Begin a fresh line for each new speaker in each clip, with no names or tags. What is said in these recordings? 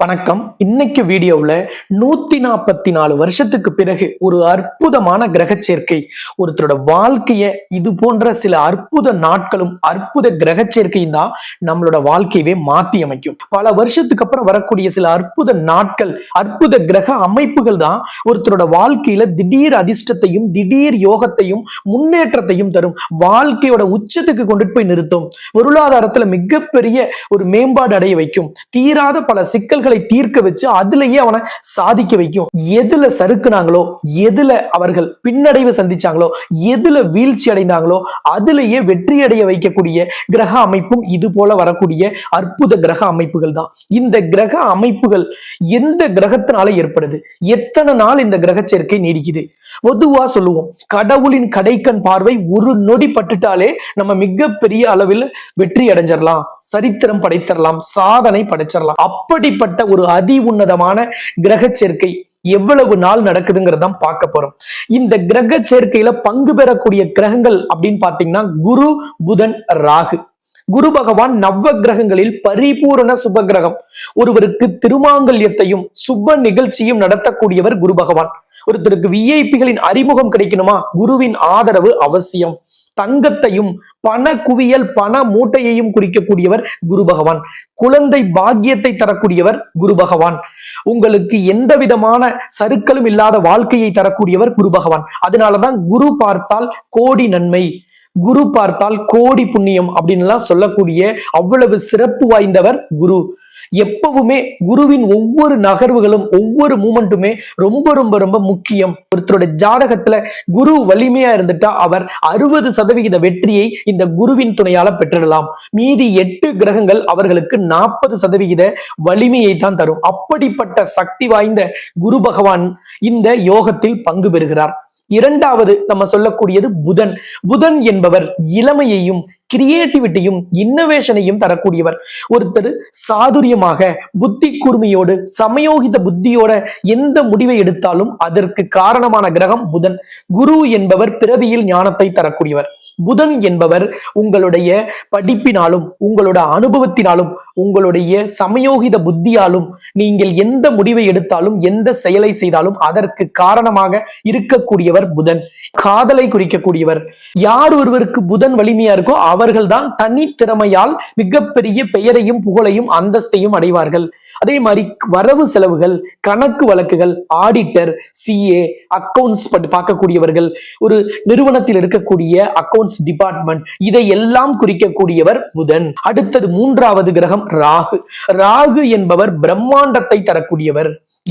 வணக்கம். இன்னைக்கு வீடியோவில் நூத்தி நாற்பத்தி நாலு வருஷத்துக்கு பிறகு ஒரு அற்புதமான கிரக சேர்க்கை. ஒருத்தரோட வாழ்க்கைய இது போன்ற சில அற்புத நாட்களும் அற்புத கிரக சேர்க்கையும் தான் நம்மளோட வாழ்க்கையவே மாத்தி அமைக்கும். பல வருஷத்துக்கு அப்புறம் வரக்கூடிய சில அற்புத நாட்கள் அற்புத கிரக அமைப்புகள் தான் ஒருத்தரோட வாழ்க்கையில திடீர் அதிர்ஷ்டத்தையும் திடீர் யோகத்தையும் முன்னேற்றத்தையும் தரும். வாழ்க்கையோட உச்சத்துக்கு கொண்டுட்டு போய் நிறுத்தும். பொருளாதாரத்துல மிகப்பெரிய ஒரு மேம்பாடு அடைய வைக்கும். தீராத பல சிக்கல்கள் சிக்கல்களை தீர்க்க வச்சு அதுலயே அவனை சாதிக்க வைக்கும். எதுல சறுக்குனாங்களோ எதுல அவர்கள் பின்னடைவு சந்திச்சாங்களோ எதுல வீழ்ச்சி அடைந்தாங்களோ அதுலயே வெற்றி அடைய வைக்கக்கூடிய கிரக அமைப்பும் இது போல வரக்கூடிய அற்புத கிரக அமைப்புகள் தான். இந்த கிரக அமைப்புகள் எந்த கிரகத்தினால ஏற்படுது? எத்தனை நாள் இந்த கிரக சேர்க்கை நீடிக்குது? பொதுவா சொல்லுவோம் கடவுளின் கடைக்கண் பார்வை ஒரு நொடி பட்டுட்டாலே நம்ம மிகப்பெரிய அளவில் வெற்றி அடைஞ்சிடலாம் சரித்திரம் படைத்திடலாம் சாதனை படைச்சிடலாம். அப்படிப்பட்ட ஒரு அதி உன்னதமான கிரக சேர்க்கை எவ்வளவு நாள் நடக்குதுங்கிறதான் பார்க்க போறோம். இந்த கிரக சேர்க்கையில பங்கு பெறக்கூடிய கிரகங்கள் அப்படின்னு பாத்தீங்கன்னா குரு புதன் ராகு. குரு பகவான் நவ கிரகங்களில் பரிபூரண சுப கிரகம். ஒருவருக்கு திருமாங்கல்யத்தையும் சுப நிகழ்ச்சியும் நடத்தக்கூடியவர் குரு பகவான். ஒருத்தருக்கு விஐபிகளின் அறிமுகம் கிடைக்கணுமா? குருவின் ஆதரவு அவசியம். தங்கத்தையும் பண குவியல் பண மூட்டையையும் குறிக்கக்கூடியவர் குரு பகவான். குழந்தை பாக்கியத்தை தரக்கூடியவர் குரு பகவான். உங்களுக்கு எந்த விதமான சருக்களும் இல்லாத வாழ்க்கையை தரக்கூடியவர் குரு பகவான். அதனாலதான் குரு பார்த்தால் கோடி நன்மை. குரு பார்த்தால் கோடி புண்ணியம் அப்படின்னு எல்லாம் சொல்லக்கூடிய அவ்வளவு சிறப்பு வாய்ந்தவர் குரு. எப்பவுமே குருவின் ஒவ்வொரு நகர்வுகளும் ஒவ்வொரு மூமெண்ட்டுமே ரொம்ப ரொம்ப ரொம்ப முக்கியம். ஒருத்தரோட ஜாதகத்துல குரு வலிமையா இருந்துட்டா அவர் அறுபது சதவிகித வெற்றியை இந்த குருவின் துணையால பெற்றிடலாம். மீதி எட்டு கிரகங்கள் அவர்களுக்கு நாற்பது சதவிகித வலிமையை தான் தரும். அப்படிப்பட்ட சக்தி வாய்ந்த குரு பகவான் இந்த யோகத்தில் பங்கு பெறுகிறார். இரண்டாவது நம்ம சொல்லக்கூடியது புதன். புதன் என்பவர் இளமையையும் கிரியேட்டிவிட்டியும் இன்னோவேஷனையும் தரக்கூடியவர். ஒருத்தர் சாதுரியமாக புத்தி கூர்மையோடு சமயோகித புத்தியோட எந்த முடிவை எடுத்தாலும் அதற்கு காரணமான கிரகம் புதன். குரு என்பவர் பிறவியில் ஞானத்தை தரக்கூடியவர். புதன் என்பவர் உங்களுடைய படிப்பினாலும் உங்களோட அனுபவத்தினாலும் உங்களுடைய சமயோகித புத்தியாலும் நீங்கள் எந்த முடிவை எடுத்தாலும் எந்த செயலை செய்தாலும் அதற்கு காரணமாக இருக்கக்கூடியவர் புதன். காதலை குறிக்கக்கூடியவர். யார் ஒருவருக்கு புதன் வலிமையா இருக்கோ அவர்கள்தான் தனித்திறமையால் மிகப்பெரிய பெயரையும் புகழையும் அந்தஸ்தையும் அடைவார்கள். அதே மாதிரி வரவு செலவுகள் கணக்கு வழக்குகள் ஆடிட்டர் சிஏ அக்கவுண்ட்ஸ் பார்க்கக்கூடியவர்கள் ஒரு நிறுவனத்தில் இருக்கக்கூடிய அக்கவுண்ட்ஸ் டிபார்ட்மெண்ட் இதையெல்லாம் குறிக்கக்கூடியவர் புதன். அடுத்தது மூன்றாவது கிரகம் ராகு. ராகு என்பவர் பிரம்மாண்டத்தை தரக்கூடியவர்.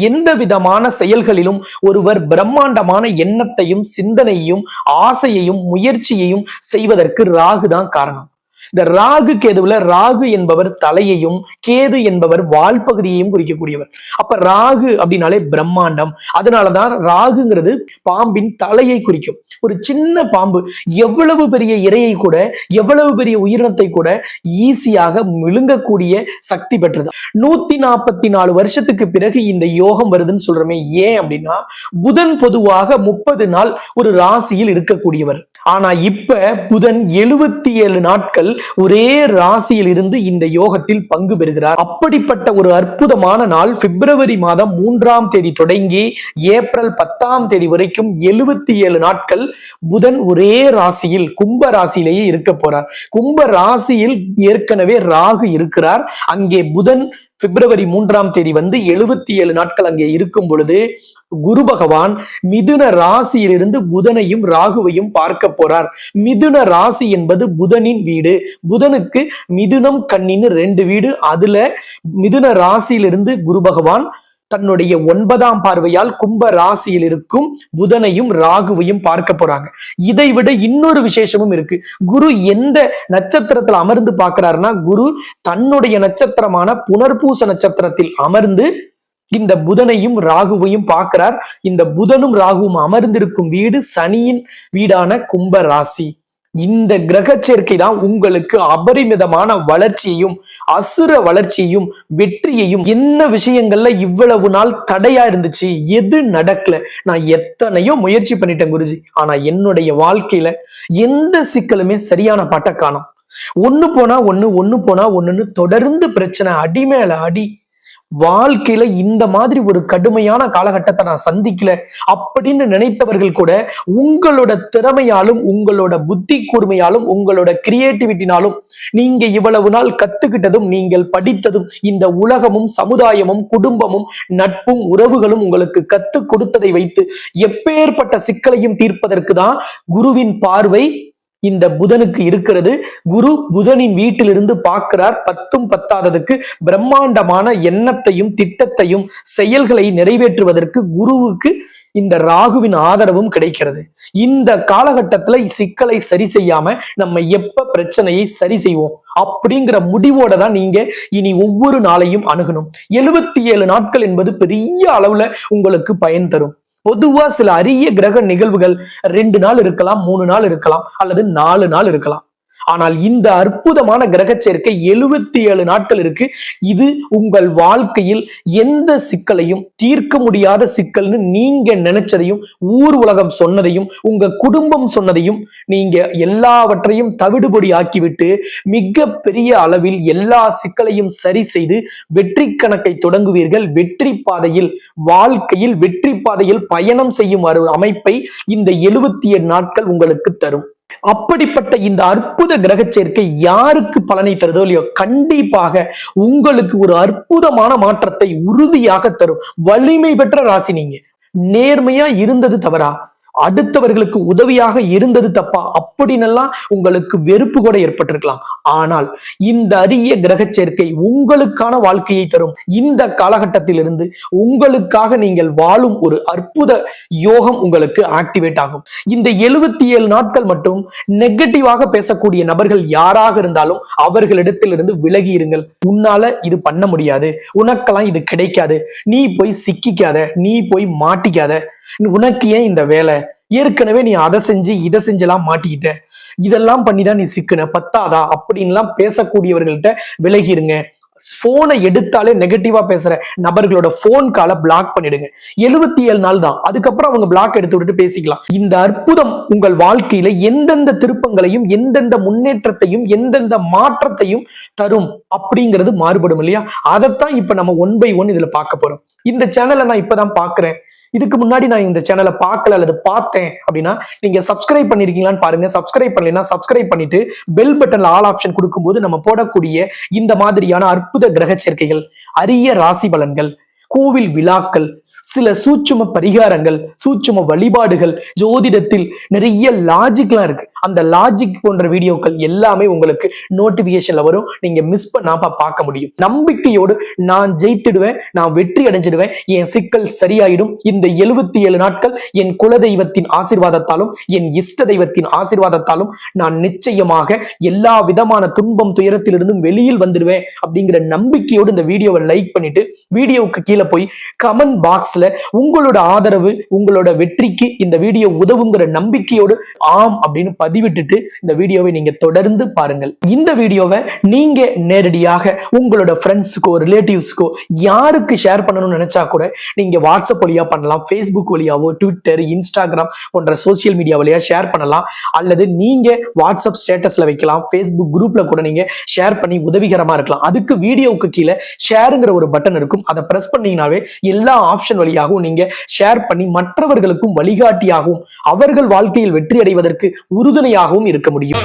எந்த விதமான செயல்களிலும் ஒருவர் பிரம்மாண்டமான எண்ணத்தையும் சிந்தனையும் ஆசையையும் முயற்சியையும் செய்வதற்கு ராகு தான் காரணம். இந்த ராகு கேதுவுல ராகு என்பவர் தலையையும் கேது என்பவர் வால் பகுதியையும் குறிக்கக்கூடியவர். அப்ப ராகு அப்படின்னாலே பிரம்மாண்டம். அதனாலதான் ராகுங்கிறது பாம்பின் தலையை குறிக்கும். ஒரு சின்ன பாம்பு எவ்வளவு பெரிய இரையை கூட எவ்வளவு பெரிய உயிரினத்தை கூட ஈஸியாக விழுங்கக்கூடிய சக்தி பெற்றது. நூத்தி நாற்பத்தி நாலு வருஷத்துக்கு பிறகு இந்த யோகம் வருதுன்னு சொல்றோமே ஏன் அப்படின்னா புதன் பொதுவாக முப்பது நாள் ஒரு ராசியில் இருக்கக்கூடியவர். ஆனா இப்ப புதன் எழுபத்தி ஏழு நாட்கள் ஒரே ராசியில் இருந்து இந்த யோகத்தில் பங்கு பெறுகிறார். அப்படிப்பட்ட ஒரு அற்புதமான நாள் பிப்ரவரி மாதம் மூன்றாம் தேதி தொடங்கி ஏப்ரல் பத்தாம் தேதி வரைக்கும் எழுபத்தி ஏழு நாட்கள் புதன் ஒரே ராசியில் கும்ப ராசியிலேயே இருக்க போறார். கும்ப ராசியில் ஏற்கனவே ராகு இருக்கிறார். அங்கே புதன் பிப்ரவரி மூன்றாம் தேதி வந்து எழுபத்தி ஏழு நாட்கள் அங்கே இருக்கும் பொழுது குரு பகவான் மிதுன ராசியிலிருந்து புதனையும் ராகுவையும் பார்க்க போறார். மிதுன ராசி என்பது புதனின் வீடு. புதனுக்கு மிதுனம் கண்ணின்னு ரெண்டு வீடு. அதுல மிதுன ராசியிலிருந்து குரு பகவான் தன்னுடைய ஒன்பதாம் பார்வையால் கும்ப ராசியில் இருக்கும் புதனையும் ராகுவையும் பார்க்க போறாங்க. இதை விட இன்னொரு விசேஷமும் இருக்கு. குரு எந்த நட்சத்திரத்துல அமர்ந்து பார்க்கிறாருன்னா குரு தன்னுடைய நட்சத்திரமான புனர்பூச நட்சத்திரத்தில் அமர்ந்து இந்த புதனையும் ராகுவையும் பார்க்கிறார். இந்த புதனும் ராகுவும் அமர்ந்திருக்கும் வீடு சனியின் வீடான கும்ப ராசி. இந்த கிரக சேர்க்கை தான் உங்களுக்கு அபரிமிதமான வளர்ச்சியையும் அசுர வளர்ச்சியையும் வெற்றியையும் என்ன விஷயங்கள்ல இவ்வளவு நாள் தடையா இருந்துச்சு எது நடக்கல? நான் எத்தனையோ முயற்சி பண்ணிட்டேன் குருஜி. ஆனா என்னுடைய வாழ்க்கையில எந்த சிக்கலுமே சரியான பாட்டை காணும். ஒண்ணு போனா ஒண்ணு ஒண்ணு போனா ஒண்ணுன்னு தொடர்ந்து பிரச்சனை அடி மேல அடி வாழ்க்கையில இந்த மாதிரி ஒரு கடுமையான காலகட்டத்தை நான் சந்திக்கல அப்படின்னு நினைத்தவர்கள் கூட உங்களோட திறமையாலும் உங்களோட புத்தி கூர்மையாலும் உங்களோட கிரியேட்டிவிட்டினாலும் நீங்க இவ்வளவு நாள் கத்துக்கிட்டதும் நீங்கள் படித்ததும் இந்த உலகமும் சமுதாயமும் குடும்பமும் நட்பும் உறவுகளும் உங்களுக்கு கத்து கொடுத்ததை வைத்து எப்பேற்பட்ட சிக்கலையும் தீர்ப்பதற்கு தான் குருவின் பார்வை இந்த புதனுக்கு இருக்கிறது. குரு புதனின் வீட்டிலிருந்து பார்க்கிறார். பத்தும் பத்தாததுக்கு பிரம்மாண்டமான எண்ணத்தையும் திட்டத்தையும் செயல்களை நிறைவேற்றுவதற்கு குருவுக்கு இந்த ராகுவின் ஆதரவும் கிடைக்கிறது. இந்த காலகட்டத்துல சிக்கலை சரி செய்யாம நம்ம எப்ப பிரச்சனையை சரி செய்வோம்? அப்படிங்கிற முடிவோட தான் நீங்க இனி ஒவ்வொரு நாளையும் அணுகணும். எழுபத்தி ஏழு நாட்கள் என்பது பெரிய அளவுல உங்களுக்கு பயன் தரும். பொதுவா சில அரிய கிரக நிகழ்வுகள் ரெண்டு நாள் இருக்கலாம் மூணு நாள் இருக்கலாம் அல்லது நாலு நாள் இருக்கலாம். ஆனால் இந்த அற்புதமான கிரக சேர்க்கை எழுபத்தி ஏழு நாட்கள் இருக்கு. இது உங்கள் வாழ்க்கையில் எந்த சிக்கலையும் தீர்க்க முடியாத சிக்கல்னு நீங்க நினைச்சதையும் ஊர் உலகம் சொன்னதையும் உங்க குடும்பம் சொன்னதையும் நீங்க எல்லாவற்றையும் தவிடுபடி ஆக்கிவிட்டு மிக பெரிய அளவில் எல்லா சிக்கலையும் சரி செய்து வெற்றி கணக்கை தொடங்குவீர்கள். வெற்றி பாதையில் வாழ்க்கையில் வெற்றி பாதையில் பயணம் செய்யும் ஒரு அமைப்பை இந்த எழுபத்தி ஏழு நாட்கள் உங்களுக்கு தரும். அப்படிப்பட்ட இந்த அற்புத கிரக சேர்க்கை யாருக்கு பலனை தருதோ இல்லையோ கண்டிப்பாக உங்களுக்கு ஒரு அற்புதமான மாற்றத்தை உறுதியாக தரும் வலிமை பெற்ற ராசி நீங்க. நேர்மையா இருந்தது தவறா? அடுத்தவர்களுக்கு உதவியாக இருந்தது தப்பா? அப்படின்னெல்லாம் உங்களுக்கு வெறுப்பு கூட ஏற்பட்டிருக்கலாம். ஆனால் இந்த அரிய கிரக சேர்க்கை உங்களுக்கான வாழ்க்கையை தரும். இந்த காலகட்டத்திலிருந்து உங்களுக்காக நீங்கள் வாழும் ஒரு அற்புத யோகம் உங்களுக்கு ஆக்டிவேட் ஆகும். இந்த எழுபத்தி ஏழு நாட்கள் மட்டும் நெகட்டிவாக பேசக்கூடிய நபர்கள் யாராக இருந்தாலும் அவர்களிடத்திலிருந்து விலகி இருங்கள். உன்னால இது பண்ண முடியாது. உனக்கெல்லாம் இது கிடைக்காது. நீ போய் சிக்கிக்காத. நீ போய் மாட்டிக்காத. உனக்கு ஏன் இந்த வேலை? ஏற்கனவே நீ அதை செஞ்சு இதை செஞ்செல்லாம் மாட்டிக்கிட்ட. இதெல்லாம் பண்ணிதான் நீ சிக்கின பத்தாதா? அப்படின்லாம் பேசக்கூடியவர்கள்ட்ட விலகிருங்க. போனை எடுத்தாலே நெகட்டிவா பேசுற நபர்களோட போன் காலை பிளாக் பண்ணிடுங்க. எழுபத்தி ஏழு நாள் தான். அதுக்கப்புறம் அவங்க பிளாக் எடுத்து விட்டுட்டு பேசிக்கலாம். இந்த அற்புதம் உங்கள் வாழ்க்கையில எந்தெந்த திருப்பங்களையும் எந்தெந்த முன்னேற்றத்தையும் எந்தெந்த மாற்றத்தையும் தரும் அப்படிங்கிறது மாறுபடும் இல்லையா? அதைத்தான் இப்ப நம்ம ஒன் பை ஒன் இதுல பார்க்க போறோம். இந்த சேனலை நான் இப்பதான் பாக்குறேன் இதுக்கு முன்னாடி நான் இந்த சேனலை பார்க்கல அல்லது பார்த்தேன் அப்படின்னா நீங்க சப்ஸ்கிரைப் பண்ணிருக்கீங்களான்னு பாருங்க. சப்ஸ்கிரைப் பண்ணலைன்னா சப்ஸ்கிரைப் பண்ணிட்டு பெல் பட்டன்ல ஆல் ஆப்ஷன் கொடுக்கும்போது நம்ம போடக்கூடிய இந்த மாதிரியான அற்புத கிரக சேர்க்கைகள் அரிய ராசி பலன்கள் கோவில் விழாக்கள் சில சூட்சும பரிகாரங்கள் சூட்சும வழிபாடுகள் ஜோதிடத்தில் நிறைய லாஜிக்லாம் இருக்கு. அந்த லாஜிக் போன்ற வீடியோக்கள் எல்லாமே உங்களுக்கு நோட்டிபிகேஷன்ல வரும். நீங்க மிஸ் பண்ணாம பார்க்க முடியும். நம்பிக்கையோடு நான் ஜெயித்திடுவேன் நான் வெற்றி அடைஞ்சிடுவேன். என் சிக்கல் சரியாயிடும். இந்த எழுபத்தி ஏழு நாட்கள் என் குலதெய்வத்தின் ஆசீர்வாதத்தாலும் என் இஷ்ட தெய்வத்தின் ஆசிர்வாதத்தாலும் நான் நிச்சயமாக எல்லா விதமான துன்பம் துயரத்திலிருந்தும் வெளியில் வந்துடுவேன் அப்படிங்கிற நம்பிக்கையோடு இந்த வீடியோவை லைக் பண்ணிட்டு வீடியோவுக்கு கீழே போய் கமெண்ட் பாக்ஸ்ல உங்களோட ஆதரவு உங்களோட வெற்றிக்கு இந்த வீடியோ உதவுங்கிற நம்பிக்கையோடு ஆம் அப்படின்னு பதிவிட்டுட்டு இந்த வீடியோவை நீங்க தொடர்ந்து பாருங்கள். இந்த வீடியோவை நீங்க நேரடியாக உங்களோட ஃப்ரெண்ட்ஸுக்கோ ரிலேட்டிவ்ஸ்க்கோ யாருக்கு ஷேர் பண்ணணும்னு நினைச்சா கூட நீங்க வாட்ஸ்அப் வழியா பண்ணலாம் ஃபேஸ்புக் வழியாவோ ட்விட்டர் இன்ஸ்டாகிராம் போன்ற சோசியல் மீடியா வழியா ஷேர் பண்ணலாம். அல்லது நீங்க வாட்ஸ்அப் ஸ்டேட்டஸ்ல வைக்கலாம் ஃபேஸ்புக் குரூப்ல கூட நீங்க ஷேர் பண்ணி உதவிகரமா இருக்கலாம். அதுக்கு வீடியோவுக்கு கீழே ஷேருங்கிற ஒரு பட்டன் இருக்கும். அதை பிரஸ் பண்ணீங்கனாவே எல்லா ஆப்ஷன் வழியாகவும் நீங்க ஷேர் பண்ணி மற்றவர்களுக்கும் வழிகாட்டியாகவும் அவர்கள் வாழ்க்கையில் வெற்றி அடைவதற்கு உறுதுணையாகவும் இருக்க முடியும்.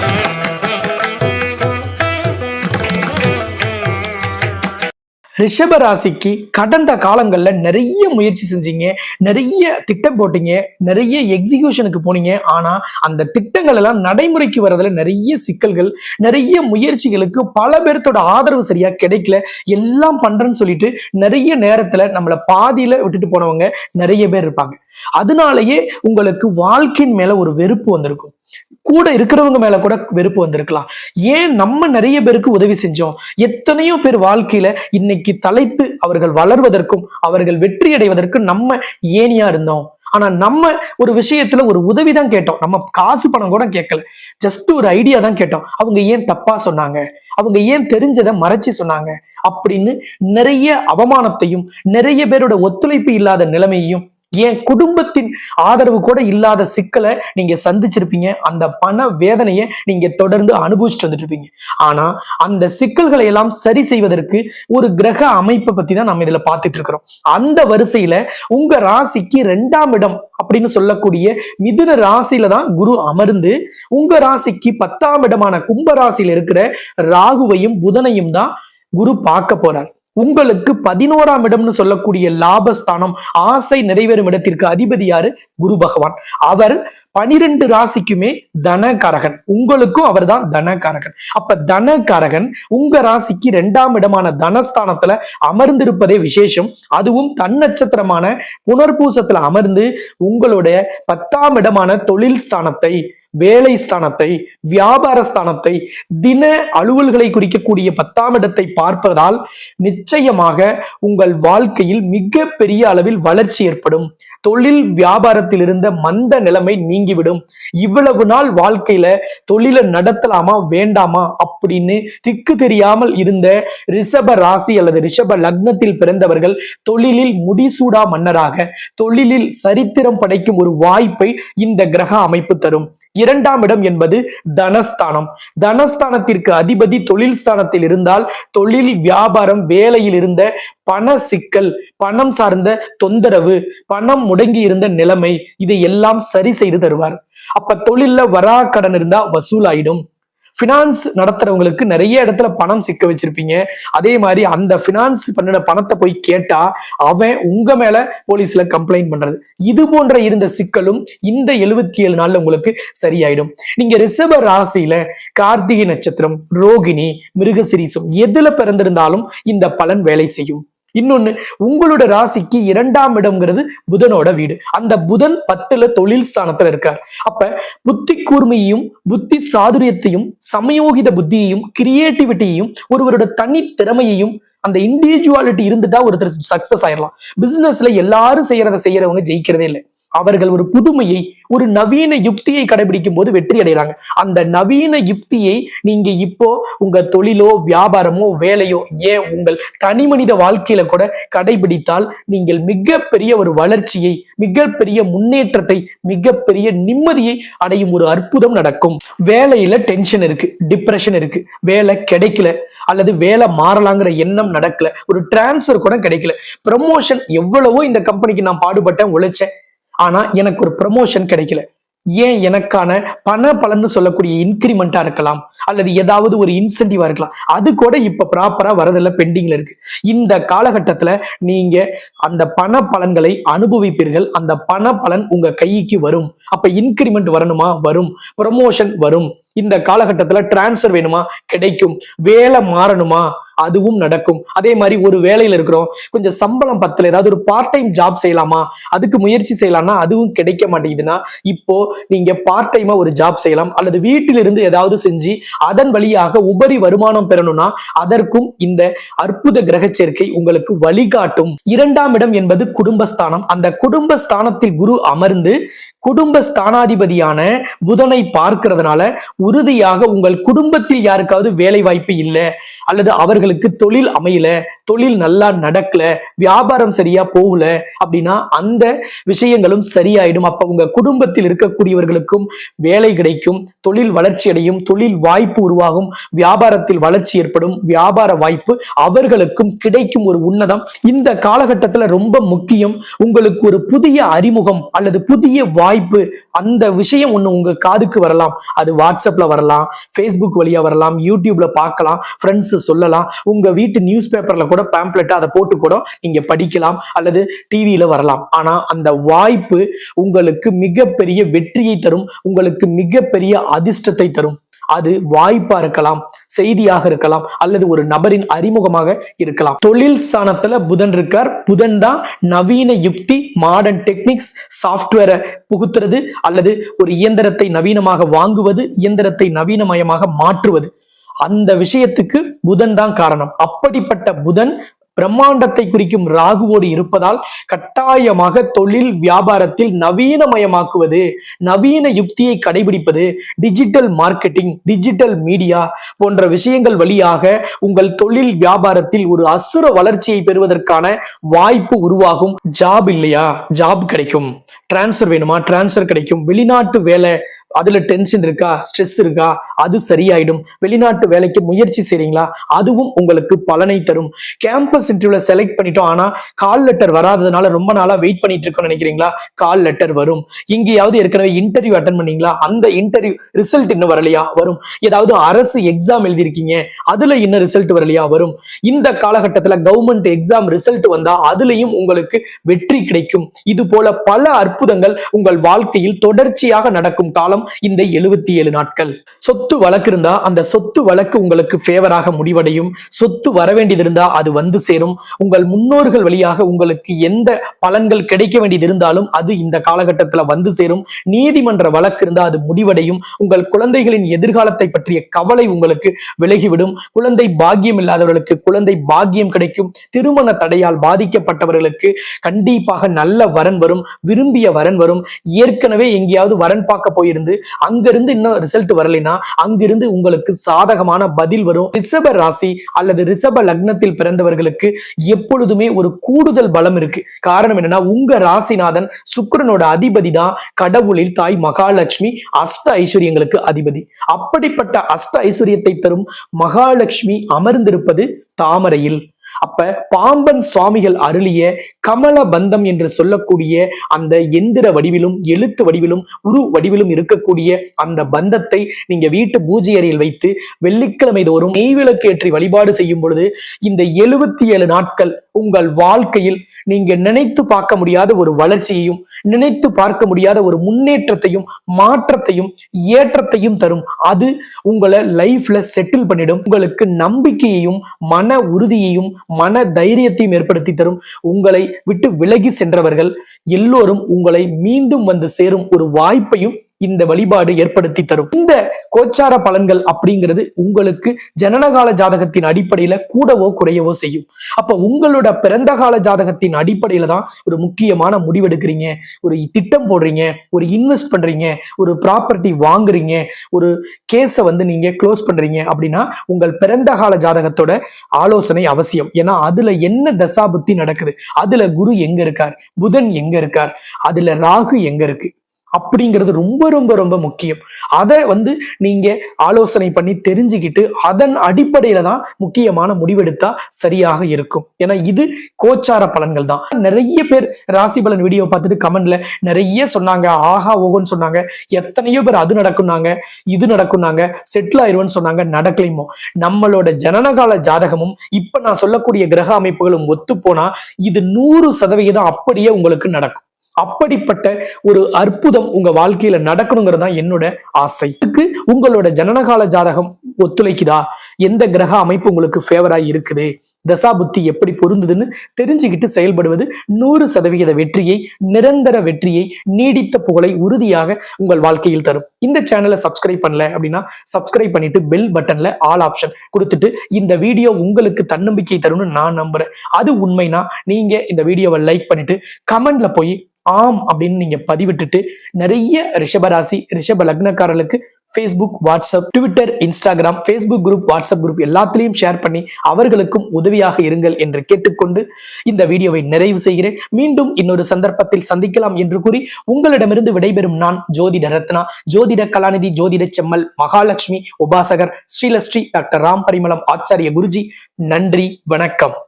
ரிஷப ராசிக்கு கடந்த காலங்கள்ல நிறைய முயற்சி செஞ்சீங்க நிறைய திட்டம் போட்டீங்க நிறைய எக்ஸிகியூஷனுக்கு போனீங்க. ஆனா அந்த திட்டங்கள் எல்லாம் நடைமுறைக்கு வர்றதுல நிறைய சிக்கல்கள் நிறைய முயற்சிகளுக்கு பல பேர்த்தோட ஆதரவு சரியா கிடைக்கல. எல்லாம் பண்றேன்னு சொல்லிட்டு நிறைய நேரத்துல நம்மள பாதியில விட்டுட்டு போனவங்க நிறைய பேர் இருப்பாங்க. அதனாலயே உங்களுக்கு வாழ்க்கையின் மேல ஒரு வெறுப்பு வந்திருக்கும். கூட இருக்கிறவங்க மேல கூட வெறுப்பு வந்திருக்கலாம். ஏன் நம்ம நிறைய பேருக்கு உதவி செஞ்சோம்? எத்தனையோ பேர் வாழ்க்கையில இன்னைக்கு தலைத்து அவர்கள் வளர்வதற்கும் அவர்கள் வெற்றி அடைவதற்கும் நம்ம ஏனியா இருந்தோம். ஆனா நம்ம ஒரு விஷயத்துல ஒரு உதவி தான் கேட்டோம். நம்ம காசு பணம் கூட கேட்கல. ஜஸ்ட் ஒரு ஐடியா தான் கேட்டோம். அவங்க ஏன் தப்பா சொன்னாங்க? அவங்க ஏன் தெரிஞ்சதை மறைச்சு சொன்னாங்க? அப்படின்னு நிறைய அவமானத்தையும் நிறைய பேரோட ஒத்துழைப்பு இல்லாத நிலைமையையும் என் குடும்பத்தின் ஆதரவு கூட இல்லாத சிக்கலை நீங்க சந்திச்சிருப்பீங்க. அந்த பண வேதனையை நீங்க தொடர்ந்து அனுபவிச்சுட்டு வந்துட்டு இருப்பீங்க ஆனா அந்த சிக்கல்களை எல்லாம் சரி செய்வதற்கு ஒரு கிரக அமைப்பை பத்தி தான் நம்ம இதுல பார்த்துட்டு இருக்கிறோம். அந்த வரிசையில உங்க ராசிக்கு ரெண்டாம் இடம் அப்படின்னு சொல்லக்கூடிய மிதுன ராசியில தான் குரு அமர்ந்து உங்க ராசிக்கு பத்தாம் இடமான கும்ப ராசியில இருக்கிற ராகுவையும் புதனையும் தான் குரு பார்க்க போறார். உங்களுக்கு பதினோராம் இடம்னு சொல்லக்கூடிய லாபஸ்தானம் ஆசை நிறைவேறும் இடத்திற்கு அதிபதி யாரு? குரு பகவான். அவர் பனிரெண்டு ராசிக்குமே தனகாரகன். உங்களுக்கும் அவர்தான் தனகாரகன். அப்ப தனகாரகன் உங்க ராசிக்கு இரண்டாம் இடமான தனஸ்தானத்துல அமர்ந்திருப்பதே விசேஷம். அதுவும் தன்னட்சத்திரமான புனர்பூசத்துல அமர்ந்து உங்களுடைய பத்தாம் இடமான தொழில் ஸ்தானத்தை வேலை ஸ்தானத்தை வியாபார ஸ்தானத்தை தின அலுவல்களை குறிக்கக்கூடிய பத்தாம் இடத்தை பார்ப்பதால் நிச்சயமாக உங்கள் வாழ்க்கையில் மிக பெரிய அளவில் வளர்ச்சி ஏற்படும். தொழில் வியாபாரத்தில் இருந்த மந்த நிலைமை நீங்கிவிடும். இவ்வளவு நாள் வாழ்க்கையில தொழிலை நடத்தலாமா வேண்டாமா அப்படின்னு திக்கு தெரியாமல் இருந்த ரிஷப ராசி அல்லது ரிஷப லக்னத்தில் பிறந்தவர்கள் தொழிலில் முடிசூடா மன்னராக தொழிலில் சரித்திரம் படைக்கும் ஒரு வாய்ப்பை இந்த கிரக அமைப்பு தரும். இரண்டாம் இடம் என்பது தனஸ்தானம். தனஸ்தானத்திற்கு அதிபதி தொழில் ஸ்தானத்தில் இருந்தால் தொழில் வியாபாரம் வேலையில் இருந்த பண சிக்கல் பணம் சார்ந்த தொந்தரவு பணம் முடங்கி இருந்த நிலைமை இதை எல்லாம் சரி செய்து தருவார். அப்ப தொழில்ல வரா கடன் இருந்தா வசூலாயிடும். ஃபினான்ஸ் நடத்துறவங்களுக்கு நிறைய இடத்துல பணம் சிக்க வச்சிருப்பீங்க. அதே மாதிரி அந்த ஃபினான்ஸ் பண்ணின பணத்தை போய் கேட்டா அவன் உங்க மேல போலீஸ்ல கம்ப்ளைண்ட் பண்றது. இது போன்ற இருந்த சிக்கலும் இந்த எழுபத்தி ஏழு நாள்ல உங்களுக்கு சரியாயிடும். நீங்க ரிஷப ராசியில கார்த்திகை நட்சத்திரம் ரோகிணி மிருகசிரீசம் எதுல பிறந்திருந்தாலும் இந்த பலன் வேலை செய்யும். இன்னொன்னு உங்களோட ராசிக்கு இரண்டாம் இடம்ங்கிறது புதனோட வீடு. அந்த புதன் பத்துல தொழில் ஸ்தானத்துல இருக்கார். அப்ப புத்தி கூர்மையையும் புத்தி சாதுரியத்தையும் சமயோகித புத்தியையும் கிரியேட்டிவிட்டியையும் ஒருவரோட தனி திறமையையும் அந்த இண்டிவிஜுவாலிட்டி இருந்துட்டா ஒருத்தர் சக்சஸ் ஆயிடலாம் பிசினஸ்ல எல்லாரும் செய்யறத செய்யறவங்க ஜெயிக்கிறதே இல்லை. அவர்கள் ஒரு புதுமையை ஒரு நவீன யுக்தியை கடைபிடிக்கும் போது வெற்றி அடைகிறாங்க. அந்த நவீன யுக்தியை நீங்க இப்போ உங்க தொழிலோ வியாபாரமோ வேலையோ ஏன் உங்கள் தனி மனித வாழ்க்கையில கூட கடைபிடித்தால் நீங்கள் மிகப்பெரிய ஒரு வளர்ச்சியை மிகப்பெரிய முன்னேற்றத்தை மிகப்பெரிய நிம்மதியை அடையும் ஒரு அற்புதம் நடக்கும். வேலையில டென்ஷன் இருக்கு டிப்ரெஷன் இருக்கு. வேலை கிடைக்கல அல்லது வேலை மாறலாங்கிற எண்ணம் நடக்கல. ஒரு டிரான்ஸ்ஃபர் கூட கிடைக்கல. ப்ரமோஷன் எவ்வளவோ இந்த கம்பெனிக்கு நான் பாடுபட்டேன் உழைச்சேன். ஆனா எனக்கு ஒரு ப்ரமோஷன் கிடைக்கல. ஏன் எனக்கான பண பலன்னு சொல்லக்கூடிய இன்கிரிமெண்டா இருக்கலாம் அல்லது ஏதாவது ஒரு இன்சென்டிவா இருக்கலாம். அது கூட இப்ப ப்ராப்பரா வரதில்ல பெண்டிங்ல இருக்கு. இந்த காலகட்டத்துல நீங்க அந்த பண பலன்களை அனுபவிப்பீர்கள். அந்த பண பலன் உங்க கைக்கு வரும். அப்ப இன்கிரிமெண்ட் வரணுமா? வரும். ப்ரமோஷன் வரும். இந்த காலகட்டத்துல டிரான்ஸ்ஃபர் வேணுமா? கிடைக்கும். வேலை மாறணுமா? அதுவும் நடக்கும். அதே மாதிரி ஒரு வேலையில இருக்கிறோம். கொஞ்சம் சம்பளம் பத்தல ஏதாவது ஒரு பார்ட் டைம் ஜாப் செய்யலாமா? அதுக்கு முயற்சி செய்யலாம்னா அதுவும் கிடைக்க மாட்டேங்குதுன்னா இப்போ நீங்க பார்ட் டைமா ஒரு ஜாப் செய்யலாம். அல்லது வீட்டிலிருந்து ஏதாவது செஞ்சு அதன் வழியாக உபரி வருமானம் பெறணும்னா அதற்கும் இந்த அற்புத கிரக சேர்க்கை உங்களுக்கு வழிகாட்டும். இரண்டாம் இடம் என்பது குடும்பஸ்தானம். அந்த குடும்பஸ்தானத்தில் குரு அமர்ந்து குடும்பஸ்தானாதிபதியான புதனை பார்க்கிறதுனால உறுதியாக உங்கள் குடும்பத்தில் யாருக்காவது வேலை வாய்ப்பு இல்லை. அல்லது அவர்கள் அவர்களுக்கு தொழில் அமையல தொழில் நல்லா நடக்கல வியாபாரம் சரியா போகல அப்படின்னா அந்த விஷயங்களும் சரியாயிடும். அப்ப உங்க குடும்பத்தில் இருக்கக்கூடியவர்களுக்கும் வேலை கிடைக்கும் தொழில் வளர்ச்சி அடையும் தொழில் வாய்ப்பு உருவாகும் வியாபாரத்தில் வளர்ச்சி ஏற்படும் வியாபார வாய்ப்பு அவர்களுக்கும் கிடைக்கும் ஒரு உன்னதம். இந்த காலகட்டத்துல ரொம்ப முக்கியம் உங்களுக்கு ஒரு புதிய அறிமுகம் அல்லது புதிய வாய்ப்பு அந்த விஷயம் ஒண்ணு உங்க காதுக்கு வரலாம். அது வாட்ஸ்அப்ல வரலாம் ஃபேஸ்புக் வழியா வரலாம் யூடியூப்ல பார்க்கலாம் ஃப்ரெண்ட்ஸ் சொல்லலாம். உங்க வீட்டு நியூஸ் பேப்பர்ல கூட பேம்ப்ளெட் அதை போட்டு கூட நீங்க படிக்கலாம் அல்லது டிவியில வரலாம். ஆனா அந்த வாய்ப்பு உங்களுக்கு மிகப்பெரிய வெற்றியை தரும் உங்களுக்கு மிகப்பெரிய அதிர்ஷ்டத்தை தரும். அது வாய்ப்பா இருக்கலாம் செய்தியாக இருக்கலாம் அல்லது ஒரு நபரின் அறிமுகமாக இருக்கலாம். தொழில் ஸ்தானத்துல புதன் இருக்கார். புதன் தான் நவீன யுக்தி மாடர்ன் டெக்னிக்ஸ் சாஃப்ட்வேரை புகுத்துறது அல்லது ஒரு இயந்திரத்தை நவீனமாக வாங்குவது இயந்திரத்தை நவீனமயமாக மாற்றுவது. அந்த விஷயத்துக்கு புதன் தான் காரணம். அப்படிப்பட்ட புதன் பிரம்மாண்டத்தை குறிக்கும் ராகுவோடு இருப்பதால் கட்டாயமாக தொழில் வியாபாரத்தில் நவீனமயமாக்குவது நவீன யுக்தியை கடைபிடிப்பது டிஜிட்டல் மார்க்கெட்டிங் டிஜிட்டல் மீடியா போன்ற விஷயங்கள் வழியாக உங்கள் தொழில் வியாபாரத்தில் ஒரு அசுர வளர்ச்சியை பெறுவதற்கான வாய்ப்பு உருவாகும். ஜாப் இல்லையா? ஜாப் கிடைக்கும். டிரான்ஸ்ஃபர் வேணுமா? டிரான்ஸ்ஃபர் கிடைக்கும். வெளிநாட்டு வேலை அதுல டென்ஷன் இருக்கா? ஸ்ட்ரெஸ் இருக்கா? அது சரியாயிடும். வெளிநாட்டு வேலைக்கு முயற்சி செய்றீங்களா? அதுவும் உங்களுக்கு பலனை தரும். கேம்பஸ் இன்டர்வியூல செலக்ட் பண்ணிட்டோம். ஆனா கால் லெட்டர் வராததுனால ரொம்ப நாளா வெயிட் பண்ணிட்டு இருக்கோம் நினைக்கிறீங்களா? கால் லெட்டர் வரும். இங்கேயாவது ஏற்கனவே இன்டர்வியூ அட்டன் பண்ணீங்களா? அந்த இன்டர்வியூ ரிசல்ட் இன்னும் வரலையா? வரும். ஏதாவது அரசு எக்ஸாம் எழுதிருக்கீங்க அதுல இன்னும் ரிசல்ட் வரலையா? வரும். இந்த காலகட்டத்துல கவர்மெண்ட் எக்ஸாம் ரிசல்ட் வந்தா அதுலயும் உங்களுக்கு வெற்றி கிடைக்கும். இது போல பல அற்புதங்கள் உங்கள் வாழ்க்கையில் தொடர்ச்சியாக நடக்கும் காலம் இந்த எழுபத்தி ஏழு நாட்கள். சொத்து வழக்கு இருந்தா அந்த சொத்து வழக்கு உங்களுக்கு ஃபேவராக முடிவடையும். சொத்து வர வேண்டியது இருந்தா அது வந்து சேரும். உங்கள் முன்னோர்கள் வழியாக உங்களுக்கு எந்த பலன்கள் கிடைக்க வேண்டியது இருந்தாலும் அது இந்த காலகட்டத்துல வந்து சேரும். நீதிமன்ற வழக்கு இருந்தா அது முடிவடையும். உங்கள் குழந்தைகளின் எதிர்காலத்தை பற்றிய கவலை உங்களுக்கு விலகிவிடும். குழந்தை பாக்கியம் இல்லாதவர்களுக்கு குழந்தை பாக்கியம் கிடைக்கும். திருமண தடையால் பாதிக்கப்பட்டவர்களுக்கு கண்டிப்பாக நல்ல வரன் வரும். விரும்பிய வரன் வரும். ஏற்கனவே எங்கேயாவது வரன் பார்க்க போயிருந்து அங்கிருந்து இன்னும் ரிசல்ட் வரலைன்னா அங்கிருந்து உங்களுக்கு சாதகமான பதில் வரும். ரிஷப ராசி அல்லது ரிஷப லக்னத்தில் பிறந்தவர்களுக்கு எப்பொழுதுமே ஒரு கூடுதல் பலம் இருக்கு. காரணம் என்னன்னா உங்க ராசிநாதன் சுக்கரனோட அதிபதி தான் கடவுளில் தாய் மகாலட்சுமி அஷ்ட ஐஸ்வர்யங்களுக்கு அதிபதி. அப்படிப்பட்ட அஷ்ட ஐஸ்வர்யத்தை தரும் மகாலட்சுமி அமர்ந்திருப்பது தாமரையில். அப்ப பாம்பன் சுவாமிகள் அருளிய கமல பந்தம் என்று சொல்லக்கூடிய அந்த எந்திர வடிவிலும் எழுத்து வடிவிலும் உரு வடிவிலும் இருக்கக்கூடிய அந்த பந்தத்தை நீங்க வீட்டு பூஜை அறையில் வைத்து வெள்ளிக்கிழமை தோறும் நெய்விளக்கு ஏற்றி வழிபாடு செய்யும் பொழுது இந்த எழுபத்தி ஏழு நாட்கள் உங்கள் வாழ்க்கையில் நீங்க நினைத்து பார்க்க முடியாத ஒரு வளர்ச்சியையும் நினைத்து பார்க்க முடியாத ஒரு முன்னேற்றத்தையும் மாற்றத்தையும் ஏற்றத்தையும் தரும். அது உங்களை லைஃப்ல செட்டில் பண்ணிடும். உங்களுக்கு நம்பிக்கையையும் மன உறுதியையும் மன தைரியத்தையும் ஏற்படுத்தி தரும். உங்களை விட்டு விலகி சென்றவர்கள் எல்லோரும் உங்களை மீண்டும் வந்து சேரும் ஒரு வாய்ப்பையும் இந்த வழிபாடு ஏற்படுத்தி தரும். இந்த கோச்சார பலன்கள் அப்படிங்கிறது உங்களுக்கு ஜனனகால ஜாதகத்தின் அடிப்படையில கூடவோ குறையவோ செய்யும். அப்ப உங்களோட பிறந்த கால ஜாதகத்தின் அடிப்படையில தான் ஒரு முக்கியமான முடிவெடுக்கிறீங்க. ஒரு திட்டம் போடுறீங்க ஒரு இன்வெஸ்ட் பண்றீங்க ஒரு ப்ராப்பர்ட்டி வாங்குறீங்க ஒரு கேஸை வந்து நீங்க க்ளோஸ் பண்றீங்க அப்படின்னா உங்கள் பிறந்த கால ஜாதகத்தோட ஆலோசனை அவசியம். ஏன்னா அதுல என்ன தசாபுத்தி நடக்குது? அதுல குரு எங்க இருக்கார்? புதன் எங்க இருக்கார்? அதுல ராகு எங்க இருக்கு? அப்படிங்கிறது ரொம்ப ரொம்ப ரொம்ப முக்கியம். அதை வந்து நீங்க ஆலோசனை பண்ணி தெரிஞ்சுக்கிட்டு அதன் அடிப்படையில தான் முக்கியமான முடிவெடுத்தா சரியாக இருக்கும். ஏன்னா இது கோச்சார பலன்கள் தான். நிறைய பேர் ராசி பலன் வீடியோ பார்த்துட்டு கமெண்ட்ல நிறைய சொன்னாங்க. ஆஹா ஓகோன்னு சொன்னாங்க. எத்தனையோ பேர் அது நடக்கும்னாங்க இது நடக்கும்னாங்க செட்டில் ஆயிருவோன்னு சொன்னாங்க. நடக்கலையுமோ நம்மளோட ஜனனகால ஜாதகமும் இப்ப நான் சொல்லக்கூடிய கிரக அமைப்புகளும் ஒத்து போனா இது நூறு சதவிகிதம் அப்படியே உங்களுக்கு நடக்கும். அப்படிப்பட்ட ஒரு அற்புதம் உங்க வாழ்க்கையில நடக்கணுங்கிறது தான் என்னோட ஆசை. இதுக்கு உங்களோட ஜனனகால ஜாதகம் ஒத்துழைக்குதா? எந்த கிரக அமைப்பு உங்களுக்கு ஃபேவராக இருக்குது? தசா புத்தி எப்படி பொருந்துதுன்னு தெரிஞ்சுக்கிட்டு செயல்படுவது நூறு சதவிகித வெற்றியை நிரந்தர வெற்றியை நீடித்த புகழை உறுதியாக உங்கள் வாழ்க்கையில் தரும். இந்த சேனலை சப்ஸ்கிரைப் பண்ணல அப்படின்னா சப்ஸ்கிரைப் பண்ணிட்டு பெல் பட்டன்ல ஆல் ஆப்ஷன் கொடுத்துட்டு இந்த வீடியோ உங்களுக்கு தன்னம்பிக்கை தரும்னு நான் நம்புறேன். அது உண்மைனா நீங்க இந்த வீடியோவை லைக் பண்ணிட்டு கமெண்ட்ல போய் ஆம் அப்படின்னு நீங்க பதிவிட்டுட்டு நிறைய ரிஷபராசி ரிஷப லக்னக்காரர்களுக்கு Facebook WhatsApp Twitter Instagram Facebook group WhatsApp group எல்லாத்துலேயும் ஷேர் பண்ணி அவர்களுக்கும் உதவியாக இருங்கள் என்று கேட்டுக்கொண்டு இந்த வீடியோவை நிறைவு செய்கிறேன். மீண்டும் இன்னொரு சந்தர்ப்பத்தில் சந்திக்கலாம் என்று கூறி உங்களிடமிருந்து விடைபெறும் நான் ஜோதிட ரத்னா ஜோதிட கலாநிதி ஜோதிட செம்மல் மகாலட்சுமி உபாசகர் ஸ்ரீலஸ்ரீ டாக்டர் ராம் பரிமளம் ஆச்சாரிய குருஜி. நன்றி வணக்கம்.